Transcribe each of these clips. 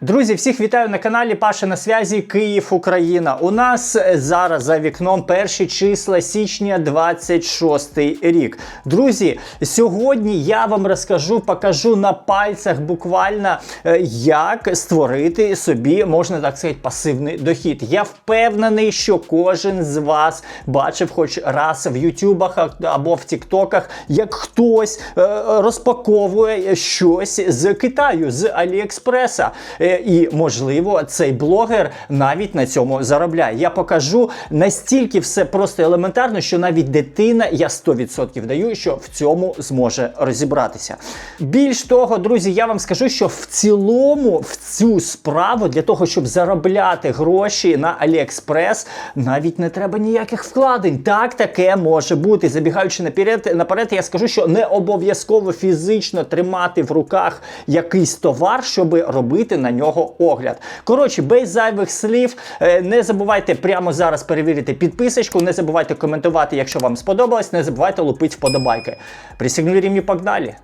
Друзі, всіх вітаю на каналі Паша на связі Київ, Україна. У нас зараз за вікном перші числа січня 26 рік. Друзі, сьогодні я вам розкажу, покажу на пальцях буквально, е, як створити собі, можна так сказати, пасивний дохід. Я впевнений, що кожен з вас бачив хоч раз в Ютубах або в Тіктоках, як хтось е, розпаковує щось з Китаю, з Аліекспреса. Е, І, можливо, цей блогер навіть на цьому заробляє. Я покажу настільки все просто елементарно, що навіть дитина, я 100% даю, що в цьому зможе розібратися. Більш того, друзі, я вам скажу, що в цілому в цю справу для того, щоб заробляти гроші на Аліекспрес, навіть не треба ніяких вкладень. Так, таке може бути. Забігаючи наперед, наперед, я скажу, що не обов'язково фізично тримати в руках якийсь товар, щоб робити на нього огляд. Коротше, без зайвих слів, е, не забувайте прямо зараз перевірити підписочку, не забувайте коментувати, якщо вам сподобалось, не забувайте лупити вподобайки. Присягнули рівні погнали!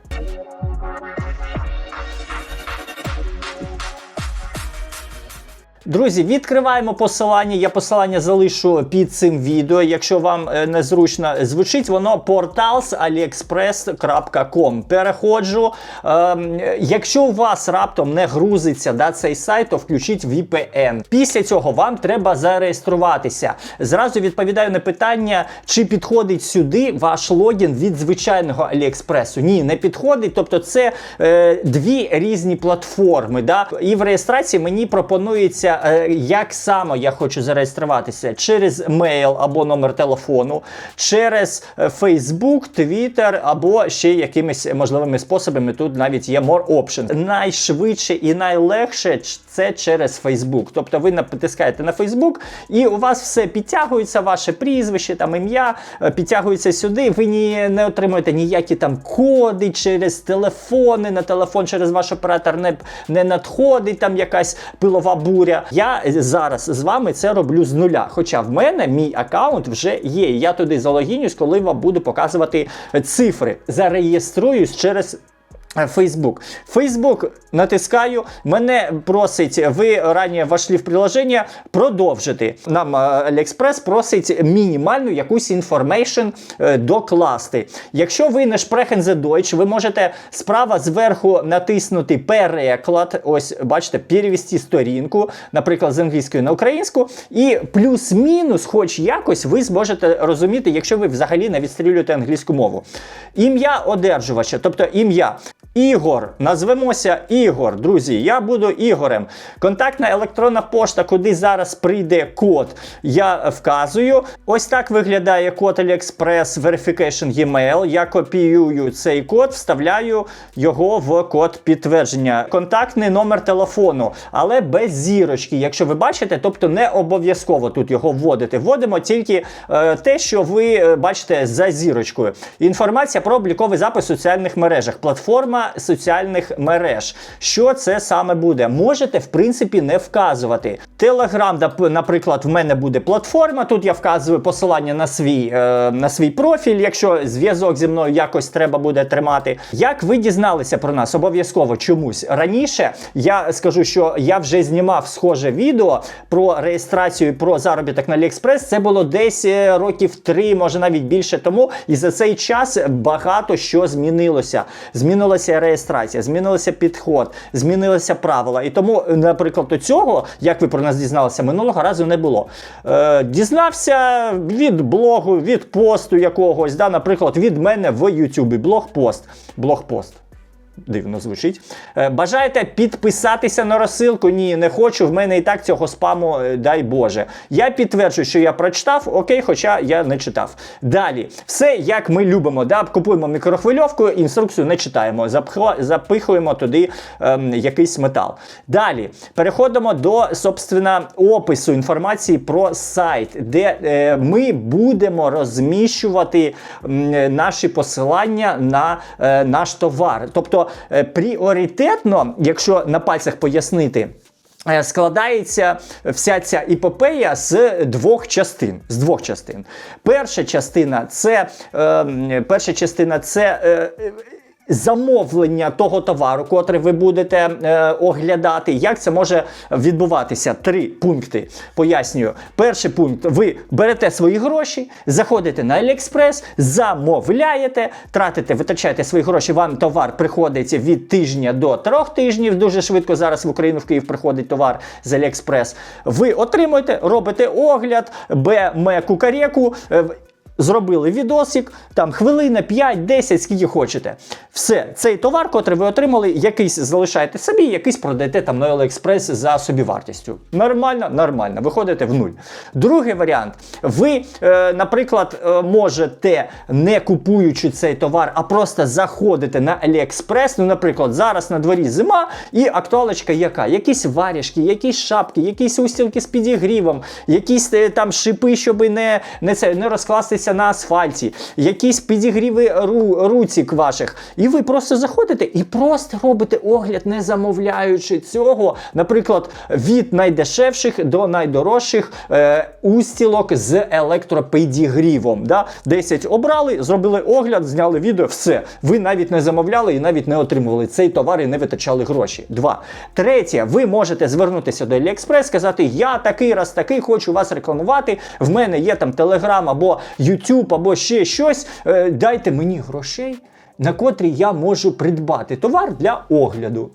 Друзі, відкриваємо посилання. Я посилання залишу під цим відео. Якщо вам е, незручно звучить, воно portals.aliexpress.com. Переходжу. Ем, якщо у вас раптом не грузиться да, цей сайт, то включіть VPN. Після цього вам треба зареєструватися. Зразу відповідаю на питання, чи підходить сюди ваш логін від звичайного Аліекспресу. Ні, не підходить. Тобто, це е, дві різні платформи. Да? І в реєстрації мені пропонується е, як саме я хочу зареєструватися через мейл або номер телефону, через е, Facebook, Twitter або ще якимись можливими способами. Тут навіть є more options. Найшвидше і найлегше це через Facebook. Тобто ви натискаєте на Facebook і у вас все підтягується, ваше прізвище, там ім'я е, підтягується сюди. Ви ні, не отримуєте ніякі там коди через телефони, на телефон через ваш оператор не, не надходить там якась пилова буря. Я зараз з вами це роблю з нуля. Хоча в мене мій аккаунт вже є. Я туди залогінюсь, коли вам буду показувати цифри. Зареєструюсь через. Facebook. Facebook натискаю, мене просить, ви раніше вошли в приложення, продовжити. Нам AliExpress просить мінімальну якусь інформейшн докласти. Якщо ви не the Deutsch, ви можете справа зверху натиснути переклад, ось бачите, перевести сторінку, наприклад, з англійської на українську, і плюс-мінус, хоч якось, ви зможете розуміти, якщо ви взагалі не відстрілюєте англійську мову. Ім'я одержувача, тобто ім'я. Ігор, назвемося Ігор, друзі. Я буду Ігорем. Контактна електронна пошта, куди зараз прийде код, я вказую. Ось так виглядає код AliExpress Verification Email. Я копіюю цей код, вставляю його в код підтвердження. Контактний номер телефону, але без зірочки. Якщо ви бачите, тобто не обов'язково тут його вводити. Вводимо тільки е, те, що ви е, бачите за зірочкою. Інформація про обліковий запис в соціальних мережах. Платформа соціальних мереж. Що це саме буде? Можете, в принципі, не вказувати. Телеграм, наприклад, в мене буде платформа. Тут я вказую посилання на свій е, на свій профіль, якщо зв'язок зі мною якось треба буде тримати. Як ви дізналися про нас? Обов'язково чомусь. Раніше я скажу, що я вже знімав схоже відео про реєстрацію про заробіток на AliExpress. Це було десь е, років три, може навіть більше тому. І за цей час багато що змінилося. Змінилося реєстрація, змінилося підход, змінилися правила. І тому, наприклад, до цього, як ви про нас дізналися, минулого разу не було. Е, Дізнався від блогу, від посту якогось, да, наприклад, від мене в Ютубі. Блог-пост. Блог-пост. Дивно звучить. Е, Бажаєте підписатися на розсилку? Ні, не хочу. В мене і так цього спаму, е, дай Боже. Я підтверджую, що я прочитав, окей, хоча я не читав. Далі, все як ми любимо. Да? Купуємо мікрохвильовку, інструкцію не читаємо, запихуємо туди ем, якийсь метал. Далі переходимо до собственно, опису інформації про сайт, де е, ми будемо розміщувати м, наші посилання на е, наш товар. Тобто е, пріоритетно, якщо на пальцях пояснити. е, Складається вся ця іпопея з двох частин. З двох частин. Перша частина це, е, перша частина це е, замовлення того товару, котрий ви будете е, оглядати. Як це може відбуватися? Три пункти. Пояснюю. Перший пункт: ви берете свої гроші, заходите на AliExpress, замовляєте, тратите, витрачаєте свої гроші. Вам товар приходить від тижня до трьох тижнів. Дуже швидко зараз в Україну в Київ приходить товар з AliExpress. Ви отримуєте, робите огляд, БМ кукареку. Зробили відосик, там хвилина, 5-10, скільки хочете. Все, цей товар, котрий ви отримали, якийсь залишаєте собі, якийсь продаєте там на AliExpress за собівартістю. Нормально, нормально, виходите в нуль. Другий варіант. Ви, е, наприклад, е, можете, не купуючи цей товар, а просто заходите на AliExpress. Ну, наприклад, зараз на дворі зима, і актуалочка яка? Якісь варішки, якісь шапки, якісь устілки з підігрівом, якісь е, там шипи, щоб не, не, це, не розкластися на асфальті, якісь підігріви ру, руцік ваших. І ви просто заходите і просто робите огляд, не замовляючи цього. Наприклад, від найдешевших до найдорожчих е, устілок з електропідігрівом. Да? 10 обрали, зробили огляд, зняли відео, все. Ви навіть не замовляли і навіть не отримували цей товар і не витрачали гроші. Два. Третє, ви можете звернутися до AliExpress, сказати, я такий раз такий, хочу вас рекламувати. В мене є там Telegram або YouTube, або ще щось. Е, дайте мені грошей, на котрі я можу придбати товар для огляду.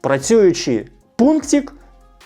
Працюючи пунктик,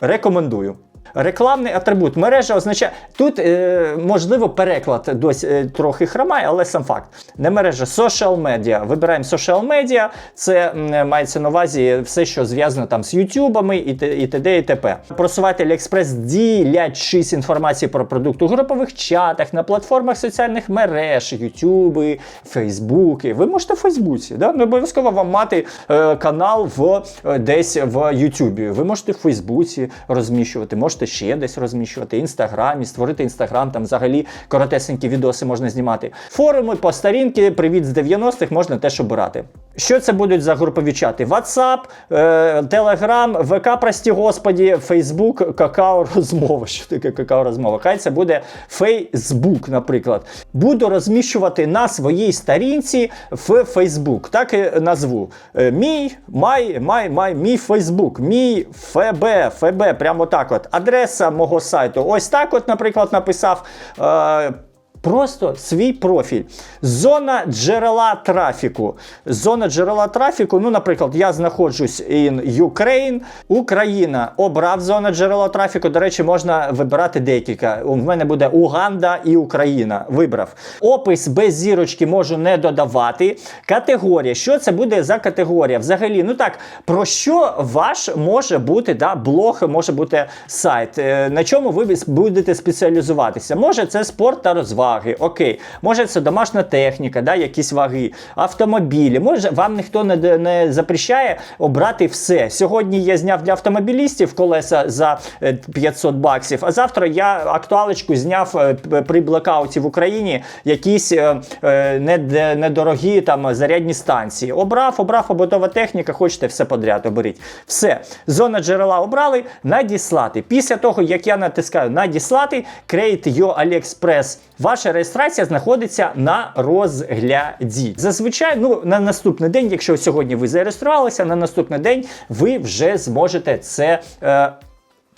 рекомендую. Рекламний атрибут. Мережа означає. Тут, е, можливо, переклад досі е, трохи хромає, але сам факт. Не мережа, social media. Вибираємо social media. Це м, мається на увазі все, що зв'язано там з ютубами і т- і т.д. і т.п. Просувати AliExpress, ділячись інформацією про продукт у групових чатах, на платформах соціальних мереж, Ютуби, Фейсбуки. Ви можете в Фейсбуці, да? не обов'язково вам мати е, канал в, е, десь в Ютубі. Ви можете в Фейсбуці розміщувати, можете ще десь розміщувати, інстаграмі, створити інстаграм, там взагалі коротесенькі відоси можна знімати. Форуми по старінки, привіт з 90-х можна теж обирати. Що це будуть за групові чати? WhatsApp, е, Telegram, ВК, прості господі, Facebook, какао розмова. Що таке какао розмова? Хай це буде Facebook, наприклад. Буду розміщувати на своїй сторінці в Facebook. Так і назву. Е, Мій, май, май, май, мій Facebook, мій ФБ, ФБ, прямо так от. Адреса мого сайту. Ось так, от, наприклад, написав. Е, Просто свій профіль. Зона джерела трафіку. Зона джерела трафіку. Ну, наприклад, я знаходжусь in Ukraine, Україна. Обрав зона джерела трафіку. До речі, можна вибирати декілька. У мене буде Уганда і Україна. Вибрав. Опис без зірочки можу не додавати. Категорія. Що це буде за категорія? Взагалі, ну так, про що ваш може бути да, блог, може бути сайт? Е, На чому ви будете спеціалізуватися? Може, це спорт та розваги. Окей, може, це домашня техніка, да, якісь ваги, автомобілі. Може, вам ніхто не, не запрещає обрати все. Сьогодні я зняв для автомобілістів колеса за е, 500 баксів, а завтра я актуалочку зняв е, при блекауті в Україні якісь е, е, недорогі там зарядні станції. Обрав, обрав побутова техніка, хочете все подряд, оберіть. Все, зона джерела обрали, надіслати. Після того, як я натискаю надіслати, Create Your AliExpress, ваша реєстрація знаходиться на розгляді. Зазвичай, ну на наступний день, якщо сьогодні ви зареєструвалися, на наступний день ви вже зможете це. Е,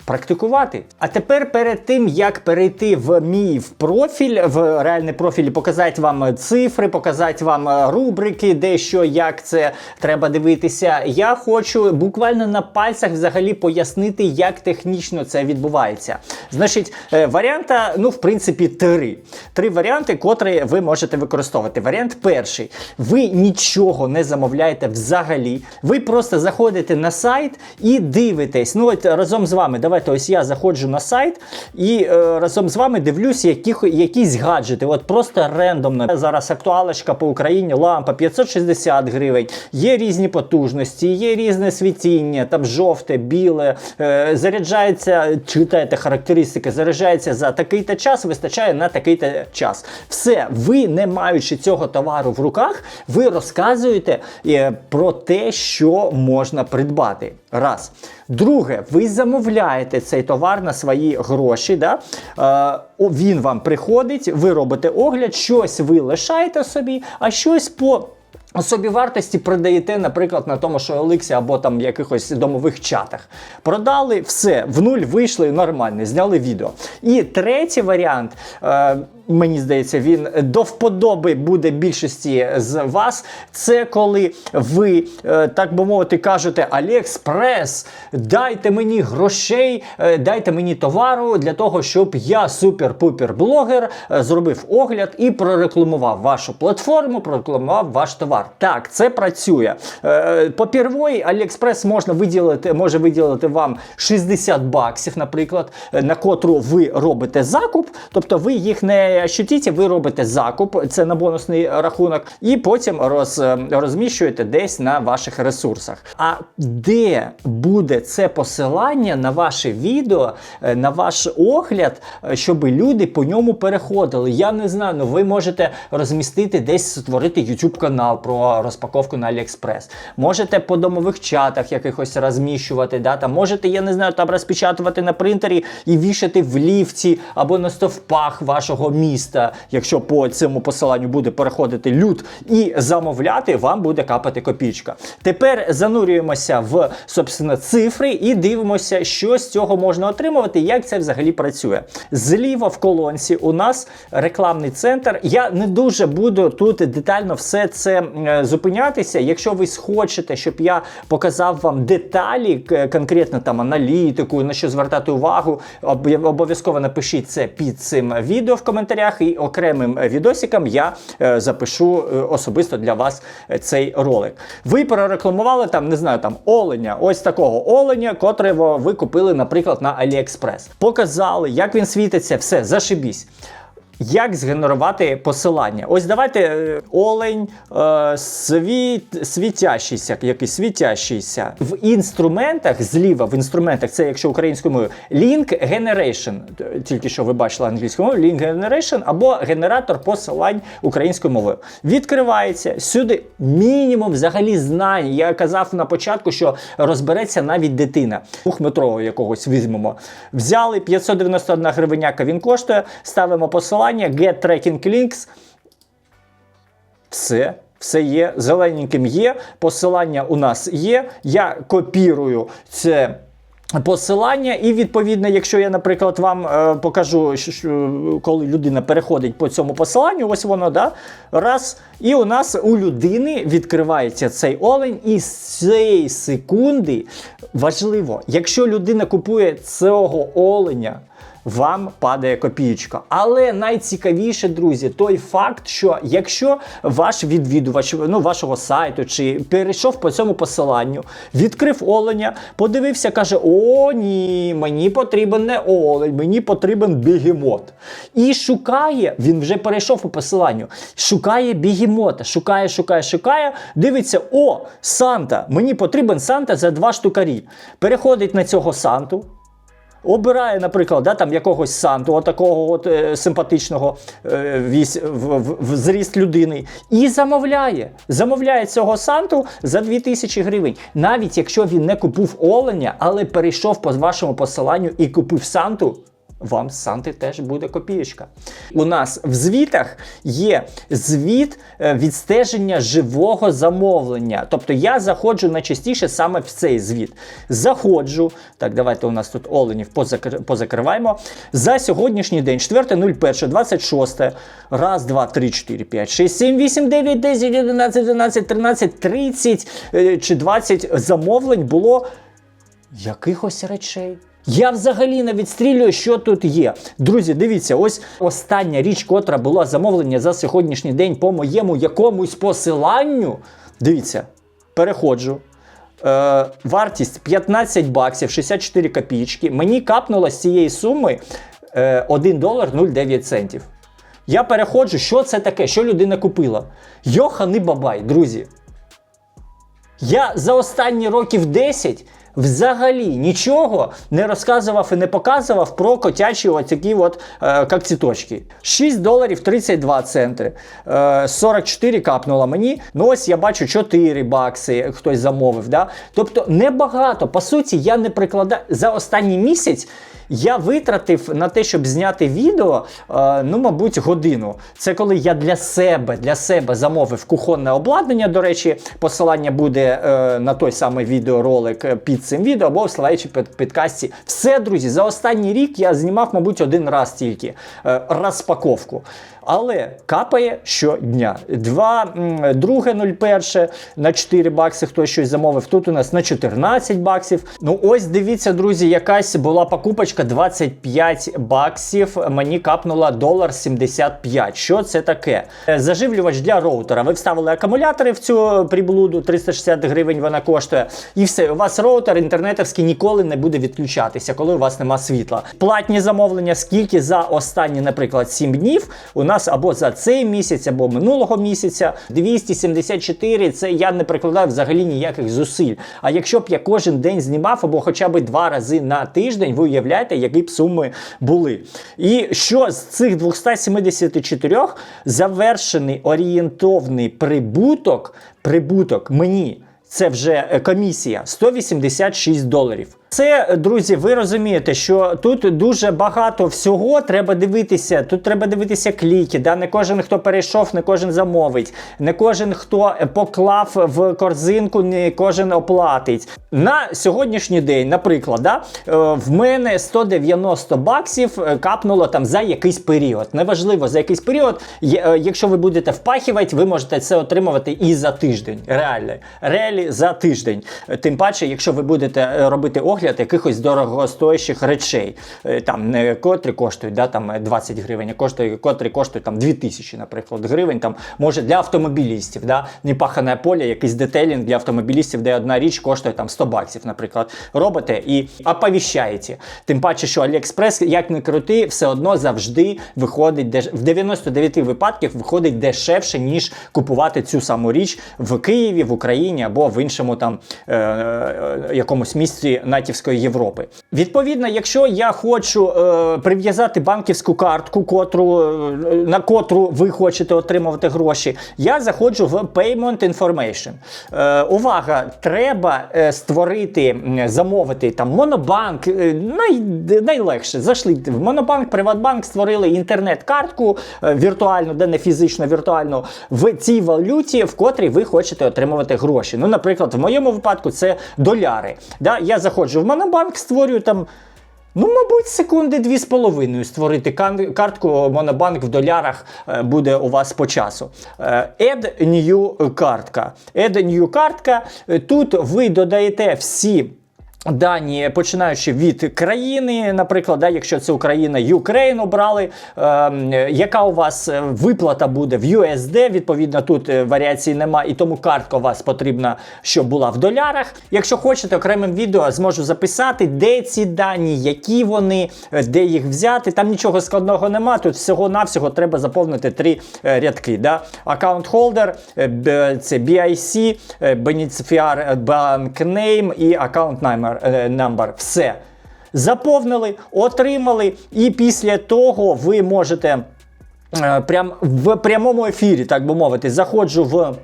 Практикувати. А тепер перед тим, як перейти в мій в профіль, в реальний профіль, показати вам цифри, показати вам рубрики, де що, як це треба дивитися. Я хочу буквально на пальцях взагалі пояснити, як технічно це відбувається. Значить, е, варіанта, ну, в принципі, три. Три варіанти, котрі ви можете використовувати. Варіант перший. Ви нічого не замовляєте взагалі. Ви просто заходите на сайт і дивитесь. Ну, от разом з вами, давайте ось я заходжу на сайт і е, разом з вами дивлюся яких, якісь гаджети. От просто рендомно. Зараз актуалочка по Україні, лампа 560 гривень. Є різні потужності, є різне світіння, там жовте, біле, е, заряджається, читайте характеристики, заряджається за такий-то час, вистачає на такий-то час. Все, ви, не маючи цього товару в руках, ви розказуєте е, про те, що можна придбати. Раз. Друге, ви замовляєте цей товар на свої гроші. Да? Е, він вам приходить, ви робите огляд, щось ви лишаєте собі, а щось по Собівартості продаєте, наприклад, на тому, що Еликсі або там якихось домових чатах. Продали все, в нуль вийшли нормально, зняли відео. І третій варіант, е, мені здається, він до вподоби буде більшості з вас. Це коли ви, е, так би мовити, кажете Аліекспрес, дайте мені грошей, е, дайте мені товару для того, щоб я супер-пупер блогер е, зробив огляд і прорекламував вашу платформу, прорекламував ваш товар. Так, це працює. Папірвої Аліекспрес можна виділити, може виділити вам 60 баксів, наприклад, на котру ви робите закуп, тобто ви їх не щитіте, ви робите закуп, це на бонусний рахунок, і потім роз, розміщуєте десь на ваших ресурсах. А де буде це посилання на ваше відео, е, на ваш огляд, е, щоб люди по ньому переходили? Я не знаю, ну ви можете розмістити десь створити YouTube канал про розпаковку на AliExpress. Можете по домових чатах якихось розміщувати, да, там можете, я не знаю, там розпечатувати на принтері і вішати в ліфті або на стовпах вашого міста, якщо по цьому посиланню буде переходити люд і замовляти, вам буде капати копійка. Тепер занурюємося в собственно, цифри і дивимося, що з цього можна отримувати, як це взагалі працює. Зліва в колонці у нас рекламний центр. Я не дуже буду тут детально все це е, зупинятися. Якщо ви схочете, щоб я показав вам деталі, конкретно там аналітику, на що звертати увагу, обов'язково напишіть це під цим відео в коментарях, і окремим відосикам я е, запишу е, особисто для вас е, цей ролик. Ви прорекламували там, не знаю, там оленя, ось такого оленя, котрого ви купили, наприклад, на AliExpress. Показали, як він світиться, все, зашибісь. Як згенерувати посилання? Ось давайте е, олень е, світ, світящийся, якийсь світящийся. В інструментах зліва, в інструментах, це якщо українською мовою, link generation, тільки що ви бачили англійською мовою, link generation або генератор посилань українською мовою. Відкривається сюди мінімум взагалі знань. Я казав на початку, що розбереться навіть дитина. Двохметрового якогось візьмемо. Взяли 591 гривеняка він коштує, ставимо посилання, get tracking links. Все. Все є, зелененьким є, посилання у нас є. Я копірую це посилання, і відповідно, якщо я, наприклад, вам е, покажу, що, коли людина переходить по цьому посиланню, ось воно, да, раз, і у нас у людини відкривається цей олень, і з цієї секунди важливо, якщо людина купує цього оленя вам падає копієчка. Але найцікавіше, друзі, той факт, що якщо ваш відвідувач ну, вашого сайту чи перейшов по цьому посиланню, відкрив оленя, подивився, каже: О, ні, мені потрібен не олень, мені потрібен бігемот. І шукає, він вже перейшов по посиланню, шукає бігемота, шукає, шукає, шукає, дивиться, о, Санта, мені потрібен Санта за два штукарі. Переходить на цього Санту. Обирає, наприклад, да, там якогось санту, отакого от, е, симпатичного е, вісь, в, в, в зріст людини, і замовляє. Замовляє цього санту за 2000 гривень. Навіть якщо він не купив оленя, але перейшов по вашому посиланню і купив санту. Вам з Санти теж буде копієчка. У нас в звітах є звіт е, відстеження живого замовлення. Тобто я заходжу найчастіше саме в цей звіт. Заходжу. Так, давайте у нас тут оленів позакр... позакриваємо. За сьогоднішній день, 4.01, 26. Раз, два, три, 4, 5, 6, 7, 8, 9, 10, 11, 12, 13, 30 е, чи 20 замовлень було якихось речей. Я взагалі не відстрілюю, що тут є. Друзі, дивіться, ось остання річ, котра була замовлення за сьогоднішній день по моєму якомусь посиланню. Дивіться, переходжу. Е, вартість 15 баксів 64 копійки. Мені капнуло з цієї суми е, 1 долар 09 центів. Я переходжу, що це таке, що людина купила. Йоханий бабай, друзі. Я за останні років 10 взагалі нічого не розказував і не показував про котячі отакі от е, когтіточки. 6 доларів 32 центри. Е, 44 капнуло мені. Ну ось я бачу 4 бакси хтось замовив. Да? Тобто небагато. По суті, я не прикладаю за останній місяць. Я витратив на те, щоб зняти відео, е, ну, мабуть, годину. Це коли я для себе для себе замовив кухонне обладнання. До речі, посилання буде е, на той самий відеоролик е, під цим відео або в слайдчі під підкасті. Все, друзі, за останній рік я знімав, мабуть, один раз тільки розпаковку. Але капає щодня. Два, м, друге 01 на 4 бакси хтось щось замовив. Тут у нас на 14 баксів. Ну ось дивіться, друзі, якась була покупочка 25 баксів. Мені капнула долар 75. Що це таке? Е, Заживлювач для роутера. Ви вставили акумулятори в цю приблуду, 360 гривень вона коштує. І все, у вас роутер інтернетовський ніколи не буде відключатися, коли у вас нема світла. Платні замовлення, скільки за останні, наприклад, 7 днів у нас або за цей місяць, або минулого місяця 274. Це я не прикладаю взагалі ніяких зусиль. А якщо б я кожен день знімав, або хоча б два рази на тиждень, ви уявляєте, які б суми були. І що з цих 274 завершений орієнтовний прибуток, прибуток мені. Це вже е, комісія 186 доларів. Це, друзі, ви розумієте, що тут дуже багато всього треба дивитися. Тут треба дивитися кліки. Да? Не кожен, хто перейшов, не кожен замовить, не кожен, хто поклав в корзинку, не кожен оплатить. На сьогоднішній день, наприклад, да, е, в мене 190 баксів е, капнуло там за якийсь період. Неважливо за якийсь період. Е, Якщо ви будете впахувати, ви можете це отримувати і за тиждень. Реально, реалі за тиждень. Тим паче, якщо ви будете робити огляд якихось дорогостоящих речей, Е, там не котрі коштують да, там, е, 20 гривень, а коштує, котрі коштують там 2000, наприклад, гривень. Там, може для автомобілістів, да, непахане поле, якийсь детелінг для автомобілістів, де одна річ коштує там 100 баксів, наприклад, робите і оповіщаєте. Тим паче, що AliExpress, як не крути, все одно завжди виходить деш... в 99 випадках виходить дешевше, ніж купувати цю саму річ в Києві, в Україні або в іншому там е- е- якомусь місці натівської Європи. Відповідно, якщо я хочу е- прив'язати банківську картку, котру, е, на котру ви хочете отримувати гроші, я заходжу в Payment Information. Е, увага, треба е, створити, замовити там Монобанк, е, най, найлегше. Зайшли в Монобанк, Приватбанк, створили інтернет-картку е, віртуальну, де не фізично віртуальну, в цій валюті, в котрій ви хочете отримувати гроші. Ну, наприклад, в моєму випадку це доляри. Да? Я заходжу в Монобанк, створює там. Ну, мабуть, секунди дві з половиною створити картку Монобанк в долярах е, буде у вас по часу. Е, Add new картка. Add new картка. Е, Тут ви додаєте всі. Дані, починаючи від країни, наприклад, да, якщо це Україна, Ukraine обрали, е, яка у вас е, виплата буде в USD, відповідно, тут е, варіацій нема, і тому картка у вас потрібна, щоб була в долярах. Якщо хочете, окремим відео зможу записати, де ці дані, які вони, е, де їх взяти. Там нічого складного нема. Тут всього-навсього треба заповнити три рядки. Да? Holder, е, це BIC, е, Beneficiar Bank Name і Account number. Е, number. Все. Заповнили, отримали, і після того ви можете е, прям в прямому ефірі, так би мовити, заходжу в.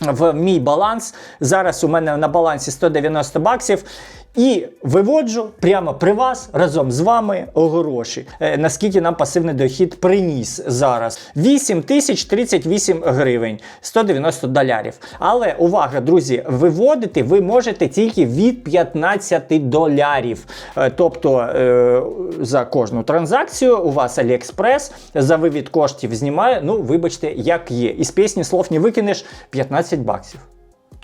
В мій баланс. Зараз у мене на балансі 190 баксів. І виводжу прямо при вас разом з вами гроші. Е, наскільки нам пасивний дохід приніс зараз? 8 тисяч 38 гривень, 190 долярів. Але увага, друзі, виводити ви можете тільки від 15 долярів. Е, тобто е, за кожну транзакцію у вас AliExpress за вивід коштів знімає. Ну, вибачте, як є. Із пісні слов не викинеш 15 баксів.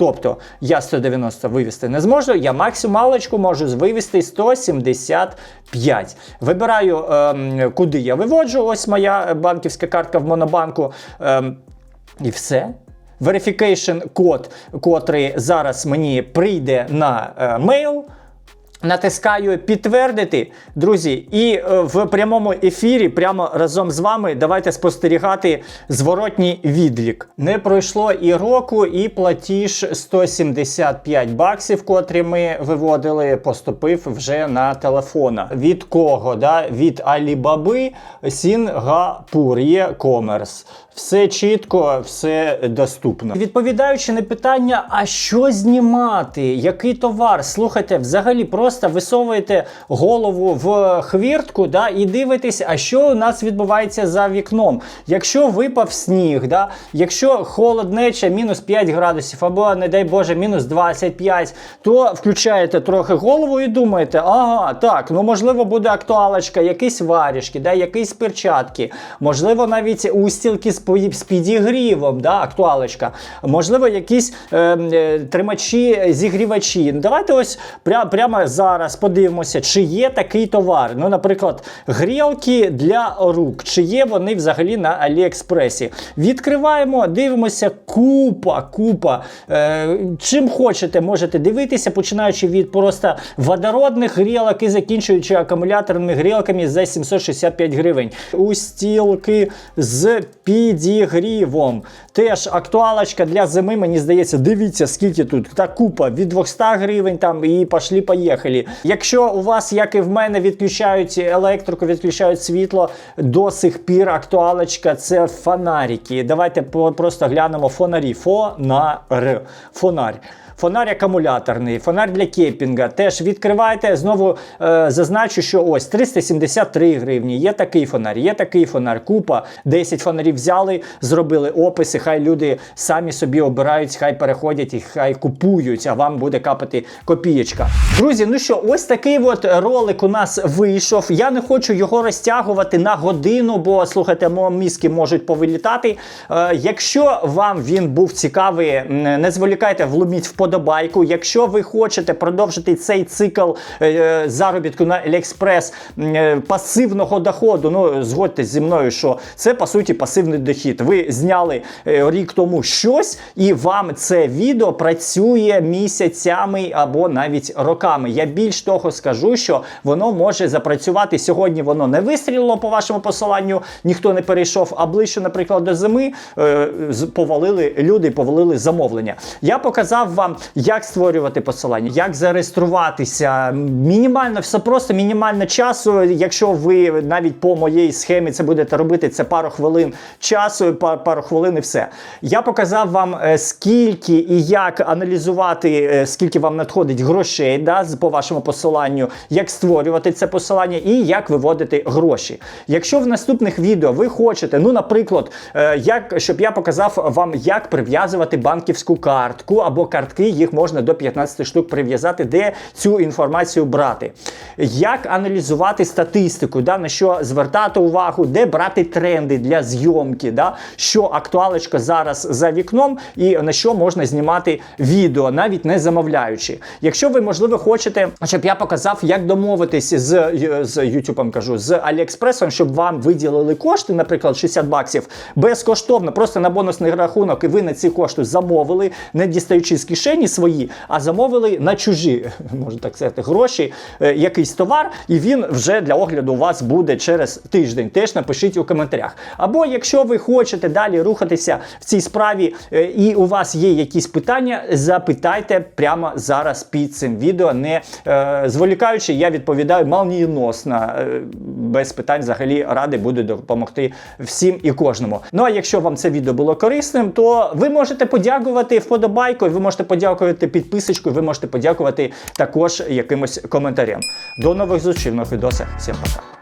Тобто я 190 вивести не зможу, я максималочку можу вивести 175. Вибираю, ем, куди я виводжу. Ось моя банківська картка в Монобанку. Ем, і все. Verification код, котрий зараз мені прийде на е, мейл. Натискаю підтвердити, друзі, і е, в прямому ефірі, прямо разом з вами, давайте спостерігати зворотній відлік. Не пройшло і року, і платіж 175 баксів, котрі ми виводили, поступив вже на телефона. Від кого? Да? Від Алібаби Сінгапур комерс. Все чітко, все доступно. Відповідаючи на питання, а що знімати, який товар? Слухайте, взагалі просто висовуєте голову в хвіртку да, і дивитесь, а що у нас відбувається за вікном. Якщо випав сніг, да, якщо холоднеча, мінус 5 градусів, або, не дай Боже, мінус 25, то включаєте трохи голову і думаєте, ага, так, ну можливо буде актуалочка, якісь варішки, да, якісь перчатки, можливо, навіть устілки з з підігрівом, да, актуалочка, можливо, якісь е, е, тримачі, зігрівачі. Давайте ось пря, прямо зараз подивимося, чи є такий товар. Ну, наприклад, грілки для рук, чи є вони взагалі на Аліекспресі. Відкриваємо, дивимося, купа, купа. Е, чим хочете, можете дивитися, починаючи від просто водородних грілок і закінчуючи акумуляторними грілками за 765 гривень. Устілки з підігрівом. Теж актуалочка для зими, мені здається, дивіться, скільки тут та купа від 200 гривень там і пошлі поїхали. Якщо у вас, як і в мене, відключають електрику, відключають світло, до сих пір актуалочка це фонарики. Давайте просто глянемо фонарі. Фонар. Фонарь. Фонарь акумуляторний, фонарь для кепінга. Теж відкривайте. Знову е, зазначу, що ось 373 гривні. Є такий фонарь, є такий фонарь. Купа 10 фонарів взяли, зробили описи. Хай люди самі собі обирають, хай переходять і хай купують, а вам буде капати копієчка. Друзі, ну що, ось такий от ролик у нас вийшов. Я не хочу його розтягувати на годину, бо слухайте, мізки можуть повилітати. Е, якщо вам він був цікавий, не зволікайте, вломіть вподобайку. Якщо ви хочете продовжити цей цикл е, заробітку на м, е, пасивного доходу, ну згодьтесь зі мною, що це по суті пасивний дохід. Ви зняли е, рік тому щось, і вам це відео працює місяцями або навіть роками. Я більш того скажу, що воно може запрацювати сьогодні. Воно не вистрілило по вашому посиланню, ніхто не перейшов. А ближче, наприклад, до зими е, повалили люди, повалили замовлення. Я показав вам, як створювати посилання, як зареєструватися. Мінімально все просто мінімально часу. Якщо ви навіть по моїй схемі це будете робити, це пару хвилин часу, па- пару хвилин і все. Я показав вам е, скільки і як аналізувати, е, скільки вам надходить грошей да, по вашому посиланню, як створювати це посилання і як виводити гроші. Якщо в наступних відео ви хочете, ну, наприклад, е, як, щоб я показав вам, як прив'язувати банківську картку або картки, їх можна до 15 штук прив'язати, де цю інформацію брати. Як аналізувати статистику, да, на що звертати увагу, де брати тренди для зйомки, да, що актуалочка зараз за вікном і на що можна знімати відео, навіть не замовляючи. Якщо ви, можливо, хочете, щоб я показав, як домовитись з, з YouTube, кажу, з Аліекспресом, щоб вам виділили кошти, наприклад, 60 баксів, безкоштовно, просто на бонусний рахунок, і ви на ці кошти замовили, не дістаючи з кишені свої, а замовили на чужі, можна так сказати, гроші, е, якийсь товар, і він вже для огляду у вас буде через тиждень. Теж напишіть у коментарях. Або якщо ви хочете далі рухатися в цій справі, е, і у вас є якісь питання, запитайте прямо зараз під цим відео. Не е, зволікаючи, я відповідаю молнієносно, е, без питань взагалі радий буду допомогти всім і кожному. Ну а якщо вам це відео було корисним, то ви можете подякувати вподобайкою, ви можете подякувати підписочкою, ви можете подякувати також якимось коментарем. До нових зустрічей в нових відосах. Всім пока.